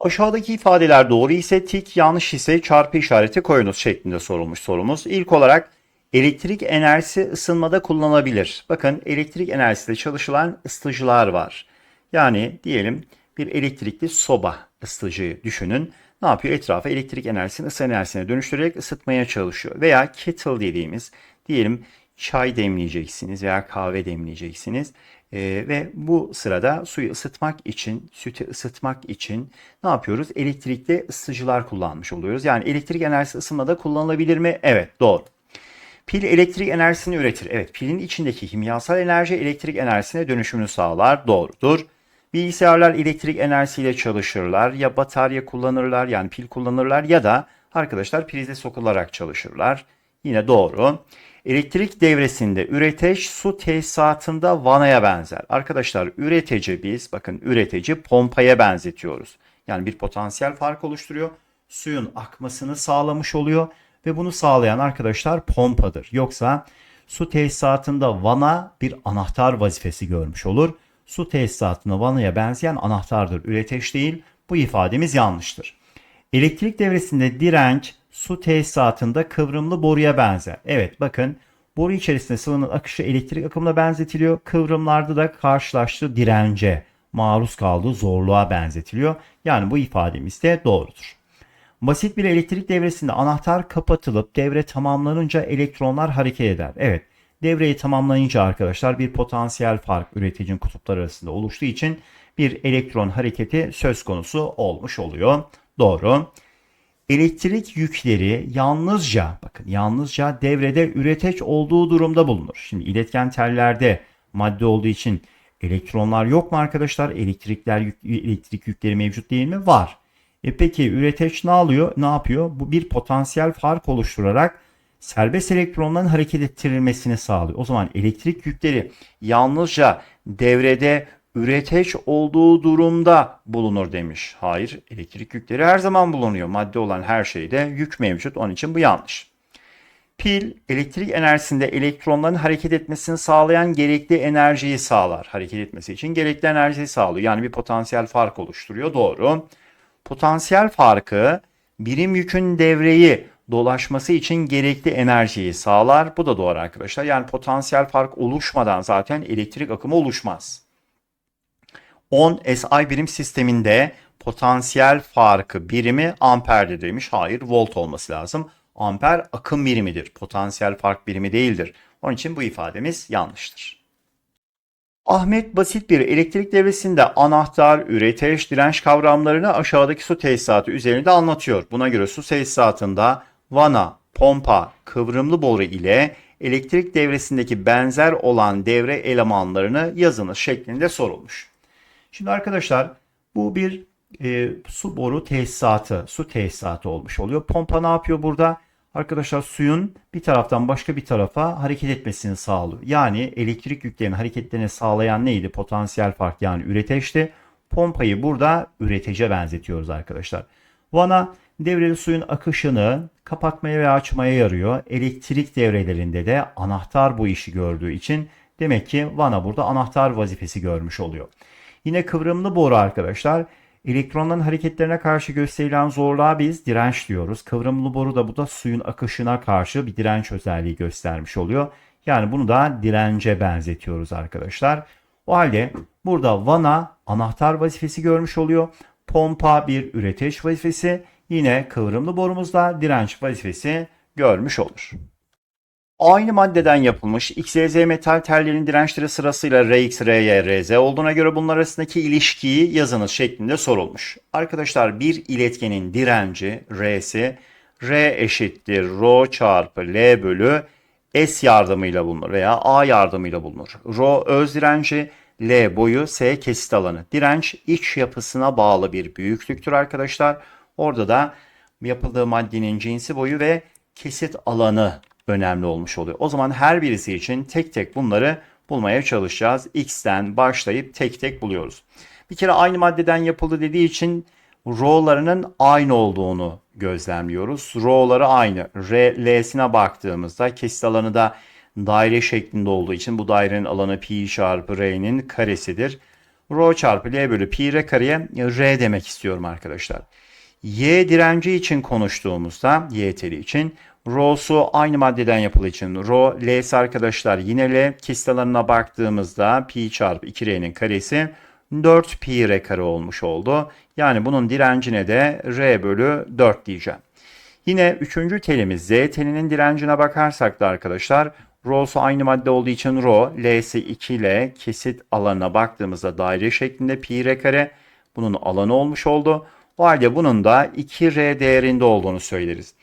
Aşağıdaki ifadeler doğru ise tik, yanlış ise çarpı işareti koyunuz şeklinde sorulmuş sorumuz. İlk olarak elektrik enerjisi ısınmada kullanılabilir. Bakın elektrik enerjisiyle çalışılan ısıtıcılar var. Yani diyelim bir elektrikli soba ısıtıcıyı düşünün. Ne yapıyor? Etrafa elektrik enerjisini ısı enerjisine dönüştürerek ısıtmaya çalışıyor. Veya kettle dediğimiz diyelim çay demleyeceksiniz veya kahve demleyeceksiniz. Ee, ve bu sırada suyu ısıtmak için, sütü ısıtmak için ne yapıyoruz? Elektrikli ısıtıcılar kullanmış oluyoruz. Yani elektrik enerjisi ısınmada kullanılabilir mi? Evet, doğru. Pil elektrik enerjisini üretir. Evet, pilin içindeki kimyasal enerji elektrik enerjisine dönüşümünü sağlar. Doğrudur. Bilgisayarlar elektrik enerjisiyle çalışırlar. Ya batarya kullanırlar yani pil kullanırlar ya da arkadaşlar prize sokularak çalışırlar. Yine doğru. Elektrik devresinde üreteç su tesisatında vanaya benzer. Arkadaşlar üretici biz bakın üretici pompaya benzetiyoruz. Yani bir potansiyel fark oluşturuyor. Suyun akmasını sağlamış oluyor ve bunu sağlayan arkadaşlar pompadır. Yoksa su tesisatında vana bir anahtar vazifesi görmüş olur. Su tesisatında vanaya benzeyen anahtardır. Üreteç değil. Bu ifademiz yanlıştır. Elektrik devresinde direnç su tesisatında kıvrımlı boruya benzer. Evet bakın boru içerisinde sıvının akışı elektrik akımına benzetiliyor. Kıvrımlarda da karşılaştığı dirence maruz kaldığı zorluğa benzetiliyor. Yani bu ifademiz de doğrudur. Basit bir elektrik devresinde anahtar kapatılıp devre tamamlanınca elektronlar hareket eder. Evet devreyi tamamlayınca arkadaşlar bir potansiyel fark üreticinin kutupları arasında oluştuğu için bir elektron hareketi söz konusu olmuş oluyor. Doğru. Elektrik yükleri yalnızca bakın yalnızca devrede üreteç olduğu durumda bulunur. Şimdi iletken tellerde madde olduğu için elektronlar yok mu arkadaşlar? Elektrikler yük- elektrik yükleri mevcut değil mi? Var. E peki üreteç ne alıyor? Ne yapıyor? Bu bir potansiyel fark oluşturarak serbest elektronların hareket ettirilmesini sağlıyor. O zaman elektrik yükleri yalnızca devrede üreteç olduğu durumda bulunur demiş. Hayır, elektrik yükleri her zaman bulunuyor. Madde olan her şeyde yük mevcut. Onun için bu yanlış. Pil elektrik enerjisinde elektronların hareket etmesini sağlayan gerekli enerjiyi sağlar. Hareket etmesi için gerekli enerjiyi sağlıyor. Yani bir potansiyel fark oluşturuyor. Doğru. Potansiyel farkı birim yükün devreyi dolaşması için gerekli enerjiyi sağlar. Bu da doğru arkadaşlar. Yani potansiyel fark oluşmadan zaten elektrik akımı oluşmaz. 10 SI birim sisteminde potansiyel farkı birimi amperdir demiş. Hayır volt olması lazım. Amper akım birimidir. Potansiyel fark birimi değildir. Onun için bu ifademiz yanlıştır. Ahmet basit bir elektrik devresinde anahtar, üreteç, direnç kavramlarını aşağıdaki su tesisatı üzerinde anlatıyor. Buna göre su tesisatında vana, pompa, kıvrımlı boru ile elektrik devresindeki benzer olan devre elemanlarını yazınız şeklinde sorulmuş. Şimdi arkadaşlar bu bir e, su boru tesisatı, su tesisatı olmuş oluyor. Pompa ne yapıyor burada? Arkadaşlar suyun bir taraftan başka bir tarafa hareket etmesini sağlıyor. Yani elektrik yüklerinin hareketlerini sağlayan neydi? Potansiyel fark yani üreteçti. Pompayı burada üretece benzetiyoruz arkadaşlar. Vana devreli suyun akışını kapatmaya ve açmaya yarıyor. Elektrik devrelerinde de anahtar bu işi gördüğü için demek ki vana burada anahtar vazifesi görmüş oluyor. Yine kıvrımlı boru arkadaşlar. Elektronların hareketlerine karşı gösterilen zorluğa biz direnç diyoruz. Kıvrımlı boru da bu da suyun akışına karşı bir direnç özelliği göstermiş oluyor. Yani bunu da dirence benzetiyoruz arkadaşlar. O halde burada vana anahtar vazifesi görmüş oluyor. Pompa bir üreteç vazifesi. Yine kıvrımlı borumuzda direnç vazifesi görmüş olur. Aynı maddeden yapılmış XYZ metal tellerin dirençleri sırasıyla RX, RY, RZ olduğuna göre bunlar arasındaki ilişkiyi yazınız şeklinde sorulmuş. Arkadaşlar bir iletkenin direnci R'si R eşittir Rho çarpı L bölü S yardımıyla bulunur veya A yardımıyla bulunur. Rho öz direnci, L boyu, S kesit alanı. Direnç iç yapısına bağlı bir büyüklüktür arkadaşlar. Orada da yapıldığı maddenin cinsi boyu ve kesit alanı önemli olmuş oluyor. O zaman her birisi için tek tek bunları bulmaya çalışacağız. X'ten başlayıp tek tek buluyoruz. Bir kere aynı maddeden yapıldı dediği için rho'larının aynı olduğunu gözlemliyoruz. Rho'ları aynı. R, L'sine baktığımızda kesit alanı da daire şeklinde olduğu için bu dairenin alanı pi çarpı R'nin karesidir. Rho çarpı L bölü pi r kareye R demek istiyorum arkadaşlar. Y direnci için konuştuğumuzda Y teli için Rho'su aynı maddeden yapıldığı için Rho L'si arkadaşlar yine L kesit baktığımızda pi çarpı 2R'nin karesi 4 pi R kare olmuş oldu. Yani bunun direncine de R bölü 4 diyeceğim. Yine üçüncü telimiz Z telinin direncine bakarsak da arkadaşlar Rho'su aynı madde olduğu için Rho, L'si 2 L kesit alanına baktığımızda daire şeklinde pi R kare bunun alanı olmuş oldu. O halde bunun da 2R değerinde olduğunu söyleriz.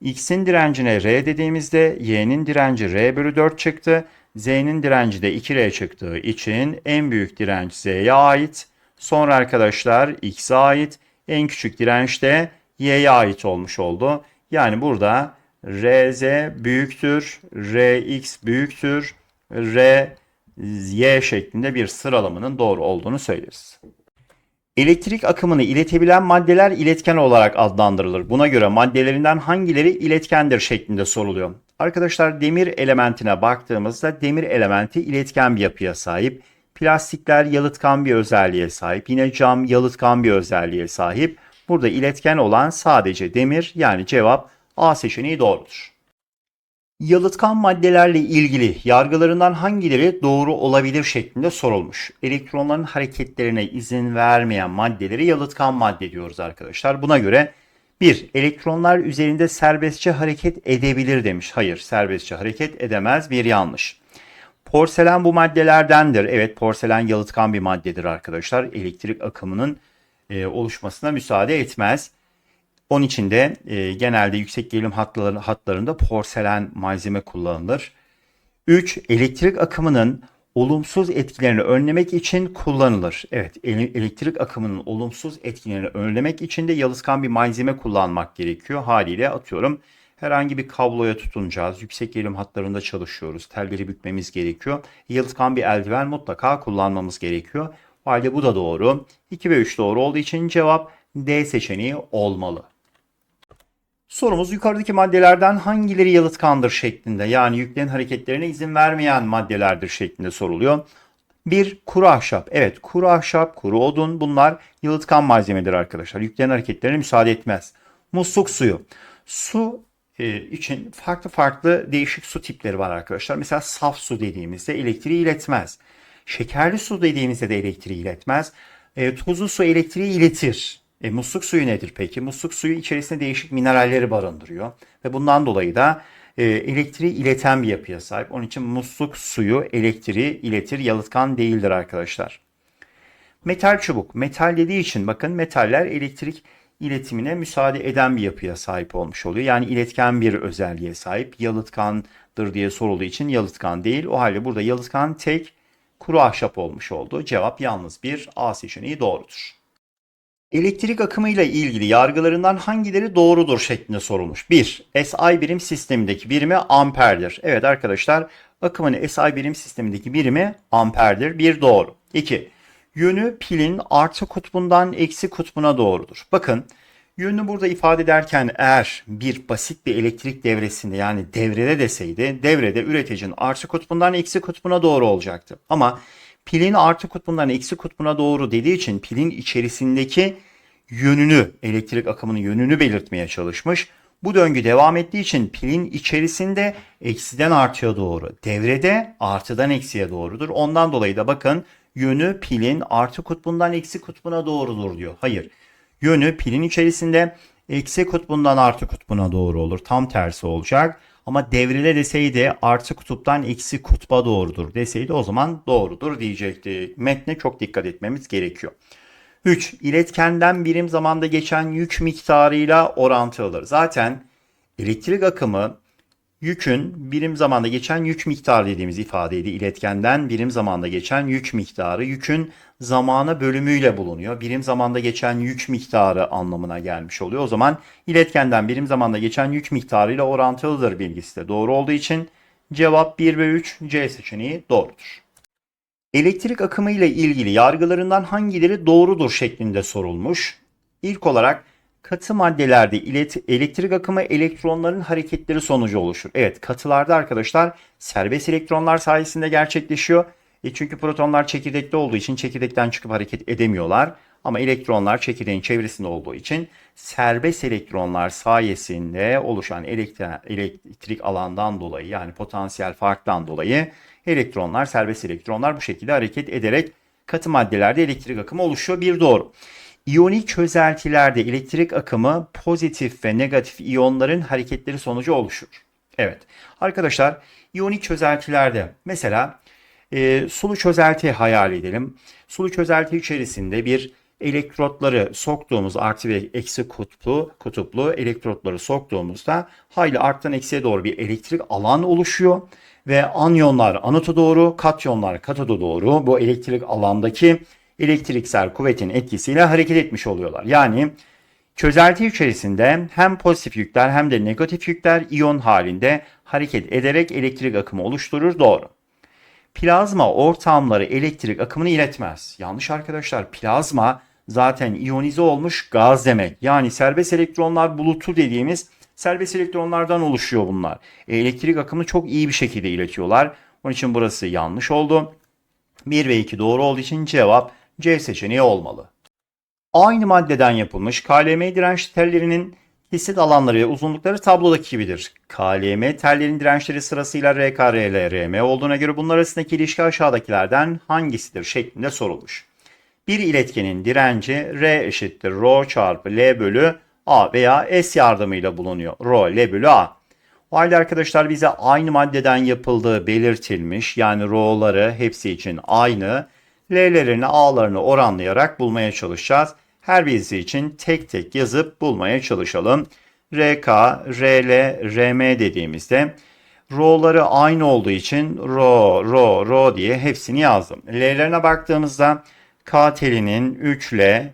X'in direncine R dediğimizde Y'nin direnci R bölü 4 çıktı. Z'nin direnci de 2R çıktığı için en büyük direnç Z'ye ait. Sonra arkadaşlar X'e ait. En küçük direnç de Y'ye ait olmuş oldu. Yani burada RZ büyüktür, RX büyüktür, R Y şeklinde bir sıralamanın doğru olduğunu söyleriz. Elektrik akımını iletebilen maddeler iletken olarak adlandırılır. Buna göre maddelerinden hangileri iletkendir şeklinde soruluyor. Arkadaşlar demir elementine baktığımızda demir elementi iletken bir yapıya sahip. Plastikler yalıtkan bir özelliğe sahip. Yine cam yalıtkan bir özelliğe sahip. Burada iletken olan sadece demir yani cevap A seçeneği doğrudur. Yalıtkan maddelerle ilgili yargılarından hangileri doğru olabilir şeklinde sorulmuş. Elektronların hareketlerine izin vermeyen maddeleri yalıtkan madde diyoruz arkadaşlar. Buna göre 1. Elektronlar üzerinde serbestçe hareket edebilir demiş. Hayır, serbestçe hareket edemez. Bir yanlış. Porselen bu maddelerdendir. Evet, porselen yalıtkan bir maddedir arkadaşlar. Elektrik akımının e, oluşmasına müsaade etmez. Onun için de e, genelde yüksek gerilim hatları, hatlarında porselen malzeme kullanılır. 3. Elektrik akımının olumsuz etkilerini önlemek için kullanılır. Evet, elektrik akımının olumsuz etkilerini önlemek için de yalıtkan bir malzeme kullanmak gerekiyor. Haliyle atıyorum herhangi bir kabloya tutunacağız. Yüksek gerilim hatlarında çalışıyoruz. Telleri bükmemiz gerekiyor. Yalıtkan bir eldiven mutlaka kullanmamız gerekiyor. O halde bu da doğru. 2 ve 3 doğru olduğu için cevap D seçeneği olmalı. Sorumuz yukarıdaki maddelerden hangileri yalıtkandır şeklinde yani yüklerin hareketlerine izin vermeyen maddelerdir şeklinde soruluyor. Bir kuru ahşap. Evet kuru ahşap, kuru odun bunlar yalıtkan malzemedir arkadaşlar. Yüklerin hareketlerine müsaade etmez. Musluk suyu. Su e, için farklı farklı değişik su tipleri var arkadaşlar. Mesela saf su dediğimizde elektriği iletmez. Şekerli su dediğimizde de elektriği iletmez. E, tuzlu su elektriği iletir. E, musluk suyu nedir peki? Musluk suyu içerisinde değişik mineralleri barındırıyor ve bundan dolayı da e, elektriği ileten bir yapıya sahip. Onun için musluk suyu elektriği iletir, yalıtkan değildir arkadaşlar. Metal çubuk. Metal dediği için bakın metaller elektrik iletimine müsaade eden bir yapıya sahip olmuş oluyor. Yani iletken bir özelliğe sahip. Yalıtkandır diye sorulduğu için yalıtkan değil. O halde burada yalıtkan tek kuru ahşap olmuş oldu. Cevap yalnız bir A seçeneği doğrudur. Elektrik akımıyla ilgili yargılarından hangileri doğrudur şeklinde sorulmuş. 1. SI birim sistemindeki birimi amperdir. Evet arkadaşlar akımın SI birim sistemindeki birimi amperdir. Bir doğru. 2. Yönü pilin artı kutbundan eksi kutbuna doğrudur. Bakın yönünü burada ifade ederken eğer bir basit bir elektrik devresinde yani devrede deseydi devrede üreticinin artı kutbundan eksi kutbuna doğru olacaktı. Ama pilin artı kutbundan eksi kutbuna doğru dediği için pilin içerisindeki yönünü, elektrik akımının yönünü belirtmeye çalışmış. Bu döngü devam ettiği için pilin içerisinde eksiden artıya doğru, devrede artıdan eksiye doğrudur. Ondan dolayı da bakın yönü pilin artı kutbundan eksi kutbuna doğrudur diyor. Hayır. Yönü pilin içerisinde eksi kutbundan artı kutbuna doğru olur. Tam tersi olacak. Ama devrede deseydi artı kutuptan eksi kutba doğrudur deseydi o zaman doğrudur diyecekti. Metne çok dikkat etmemiz gerekiyor. 3. İletkenden birim zamanda geçen yük miktarıyla orantılıdır. Zaten elektrik akımı yükün birim zamanda geçen yük miktarı dediğimiz ifadeydi. İletkenden birim zamanda geçen yük miktarı yükün zamana bölümüyle bulunuyor. Birim zamanda geçen yük miktarı anlamına gelmiş oluyor. O zaman iletkenden birim zamanda geçen yük miktarı ile orantılıdır bilgisi de doğru olduğu için cevap 1 ve 3 C seçeneği doğrudur. Elektrik akımı ile ilgili yargılarından hangileri doğrudur şeklinde sorulmuş. İlk olarak katı maddelerde elektrik akımı elektronların hareketleri sonucu oluşur. Evet katılarda arkadaşlar serbest elektronlar sayesinde gerçekleşiyor. E çünkü protonlar çekirdekte olduğu için çekirdekten çıkıp hareket edemiyorlar. Ama elektronlar çekirdeğin çevresinde olduğu için serbest elektronlar sayesinde oluşan elektri- elektrik alandan dolayı yani potansiyel farktan dolayı elektronlar, serbest elektronlar bu şekilde hareket ederek katı maddelerde elektrik akımı oluşuyor. Bir doğru. İyonik çözeltilerde elektrik akımı pozitif ve negatif iyonların hareketleri sonucu oluşur. Evet. Arkadaşlar iyonik çözeltilerde mesela e, sulu çözelti hayal edelim. Sulu çözelti içerisinde bir elektrotları soktuğumuz artı ve eksi kutuplu, kutuplu elektrotları soktuğumuzda hayli arttan eksiye doğru bir elektrik alan oluşuyor ve anyonlar anota doğru, katyonlar katoda doğru bu elektrik alandaki elektriksel kuvvetin etkisiyle hareket etmiş oluyorlar. Yani çözelti içerisinde hem pozitif yükler hem de negatif yükler iyon halinde hareket ederek elektrik akımı oluşturur. Doğru. Plazma ortamları elektrik akımını iletmez. Yanlış arkadaşlar. Plazma zaten iyonize olmuş gaz demek. Yani serbest elektronlar bulutu dediğimiz serbest elektronlardan oluşuyor bunlar. E, elektrik akımını çok iyi bir şekilde iletiyorlar. Onun için burası yanlış oldu. 1 ve 2 doğru olduğu için cevap C seçeneği olmalı. Aynı maddeden yapılmış KLM direnç tellerinin kesit alanları ve uzunlukları tablodaki gibidir. KLM tellerin dirençleri sırasıyla RK, RL, RM olduğuna göre bunlar arasındaki ilişki aşağıdakilerden hangisidir şeklinde sorulmuş. Bir iletkenin direnci R eşittir Rho çarpı L bölü A veya S yardımıyla bulunuyor. Rho L bölü A. O halde arkadaşlar bize aynı maddeden yapıldığı belirtilmiş. Yani Rho'ları hepsi için aynı. L'lerini A'larını oranlayarak bulmaya çalışacağız. Her birisi için tek tek yazıp bulmaya çalışalım. RK, RL, RM dediğimizde R'ları aynı olduğu için Rho, Rho, Rho diye hepsini yazdım. L'lerine baktığımızda K telinin 3L,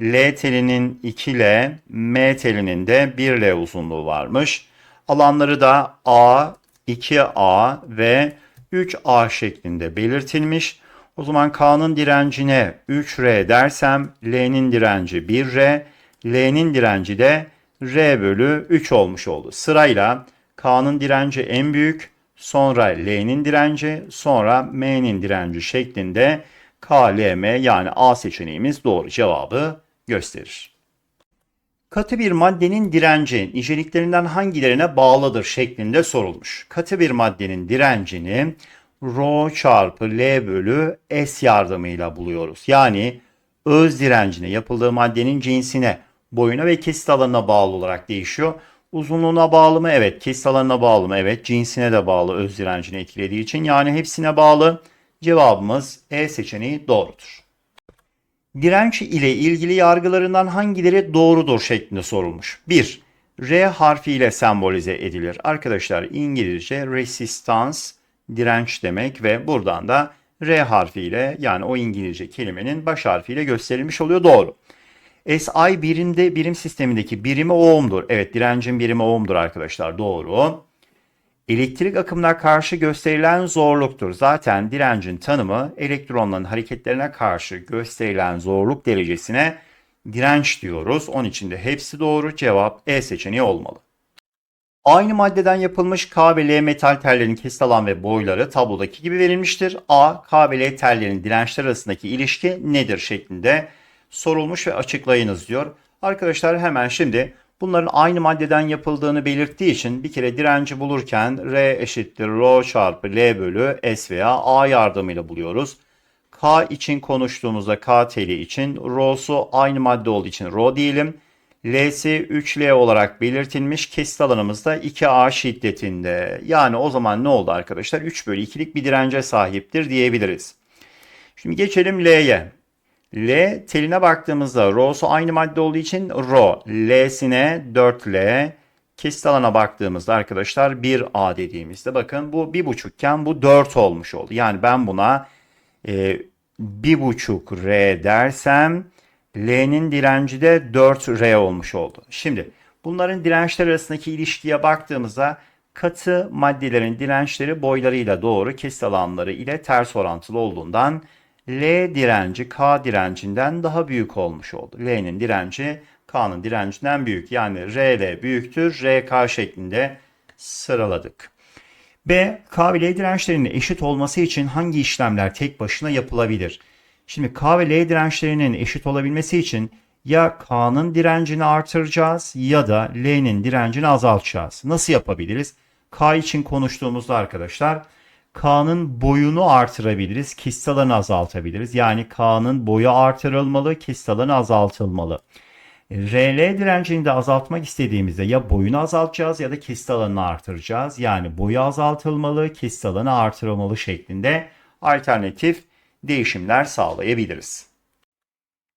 L telinin 2L, M telinin de 1L uzunluğu varmış. Alanları da A, 2A ve 3A şeklinde belirtilmiş. O zaman K'nın direncine 3R dersem L'nin direnci 1R, L'nin direnci de R bölü 3 olmuş oldu. Sırayla K'nın direnci en büyük, sonra L'nin direnci, sonra M'nin direnci şeklinde K, L, M yani A seçeneğimiz doğru cevabı gösterir. Katı bir maddenin direnci niceliklerinden hangilerine bağlıdır şeklinde sorulmuş. Katı bir maddenin direncini Rho çarpı L bölü S yardımıyla buluyoruz. Yani öz direncine yapıldığı maddenin cinsine, boyuna ve kesit alanına bağlı olarak değişiyor. Uzunluğuna bağlı mı? Evet. Kesit alanına bağlı mı? Evet. Cinsine de bağlı öz direncini etkilediği için. Yani hepsine bağlı. Cevabımız E seçeneği doğrudur. Direnç ile ilgili yargılarından hangileri doğrudur şeklinde sorulmuş. 1. R harfiyle sembolize edilir. Arkadaşlar İngilizce resistance direnç demek ve buradan da R harfiyle yani o İngilizce kelimenin baş harfiyle gösterilmiş oluyor. Doğru. SI birimde birim sistemindeki birimi ohm'dur. Evet direncin birimi ohm'dur arkadaşlar. Doğru. Elektrik akımına karşı gösterilen zorluktur. Zaten direncin tanımı elektronların hareketlerine karşı gösterilen zorluk derecesine direnç diyoruz. Onun için de hepsi doğru. Cevap E seçeneği olmalı. Aynı maddeden yapılmış K ve L metal tellerin kesit alan ve boyları tablodaki gibi verilmiştir. A, K ve L tellerin dirençler arasındaki ilişki nedir şeklinde sorulmuş ve açıklayınız diyor. Arkadaşlar hemen şimdi bunların aynı maddeden yapıldığını belirttiği için bir kere direnci bulurken R eşittir Rho çarpı L bölü S veya A yardımıyla buluyoruz. K için konuştuğumuzda K teli için Rho'su aynı madde olduğu için Rho diyelim. L'si 3L olarak belirtilmiş. Kesit alanımız da 2A şiddetinde. Yani o zaman ne oldu arkadaşlar? 3 bölü 2'lik bir dirence sahiptir diyebiliriz. Şimdi geçelim L'ye. L teline baktığımızda Rho'su aynı madde olduğu için Rho. L'sine 4L. Kesit alana baktığımızda arkadaşlar 1A dediğimizde bakın bu 1,5 iken bu 4 olmuş oldu. Yani ben buna e, 1,5 R dersem L'nin direnci de 4R olmuş oldu. Şimdi bunların dirençler arasındaki ilişkiye baktığımızda katı maddelerin dirençleri boylarıyla doğru kesit alanları ile ters orantılı olduğundan L direnci K direncinden daha büyük olmuş oldu. L'nin direnci K'nın direncinden büyük. Yani RL büyüktür RK şeklinde sıraladık. B. K ve L dirençlerinin eşit olması için hangi işlemler tek başına yapılabilir? Şimdi K ve L dirençlerinin eşit olabilmesi için ya K'nın direncini artıracağız ya da L'nin direncini azaltacağız. Nasıl yapabiliriz? K için konuştuğumuzda arkadaşlar K'nın boyunu artırabiliriz, kist alanı azaltabiliriz. Yani K'nın boyu artırılmalı, kist alanı azaltılmalı. RL direncini de azaltmak istediğimizde ya boyunu azaltacağız ya da kist alanını artıracağız. Yani boyu azaltılmalı, kist alanı artırılmalı şeklinde alternatif değişimler sağlayabiliriz.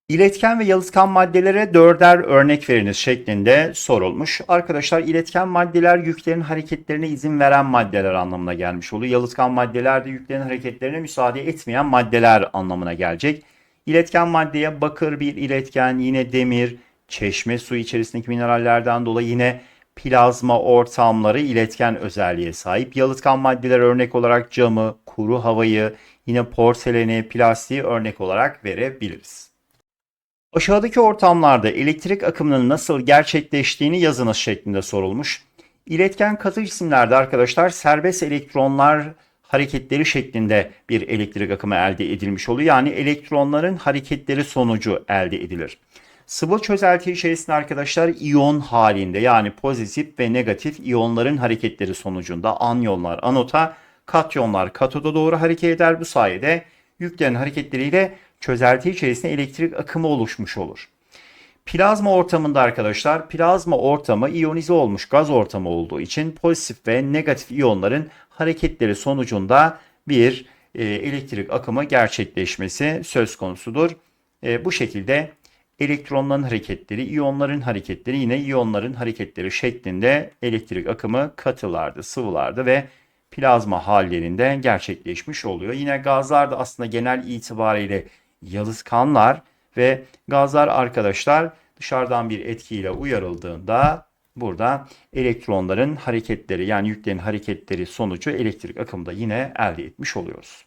İletken ve yalıtkan maddelere dörder örnek veriniz şeklinde sorulmuş. Arkadaşlar iletken maddeler yüklerin hareketlerine izin veren maddeler anlamına gelmiş oluyor. Yalıtkan maddeler de yüklerin hareketlerine müsaade etmeyen maddeler anlamına gelecek. İletken maddeye bakır bir iletken, yine demir, çeşme su içerisindeki minerallerden dolayı yine plazma ortamları iletken özelliğe sahip. Yalıtkan maddeler örnek olarak camı, kuru havayı, yine porseleni, plastiği örnek olarak verebiliriz. Aşağıdaki ortamlarda elektrik akımının nasıl gerçekleştiğini yazınız şeklinde sorulmuş. İletken katı cisimlerde arkadaşlar serbest elektronlar hareketleri şeklinde bir elektrik akımı elde edilmiş oluyor. Yani elektronların hareketleri sonucu elde edilir. Sıvı çözelti içerisinde arkadaşlar iyon halinde yani pozitif ve negatif iyonların hareketleri sonucunda anyonlar anota, katyonlar katoda doğru hareket eder. Bu sayede yüklerin hareketleriyle çözelti içerisinde elektrik akımı oluşmuş olur. Plazma ortamında arkadaşlar plazma ortamı iyonize olmuş gaz ortamı olduğu için pozitif ve negatif iyonların hareketleri sonucunda bir e, elektrik akımı gerçekleşmesi söz konusudur. E, bu şekilde elektronların hareketleri, iyonların hareketleri yine iyonların hareketleri şeklinde elektrik akımı katılarda, sıvılarda ve plazma hallerinde gerçekleşmiş oluyor. Yine gazlar da aslında genel itibariyle yalıtkanlar ve gazlar arkadaşlar dışarıdan bir etkiyle uyarıldığında burada elektronların hareketleri yani yüklerin hareketleri sonucu elektrik akımı da yine elde etmiş oluyoruz.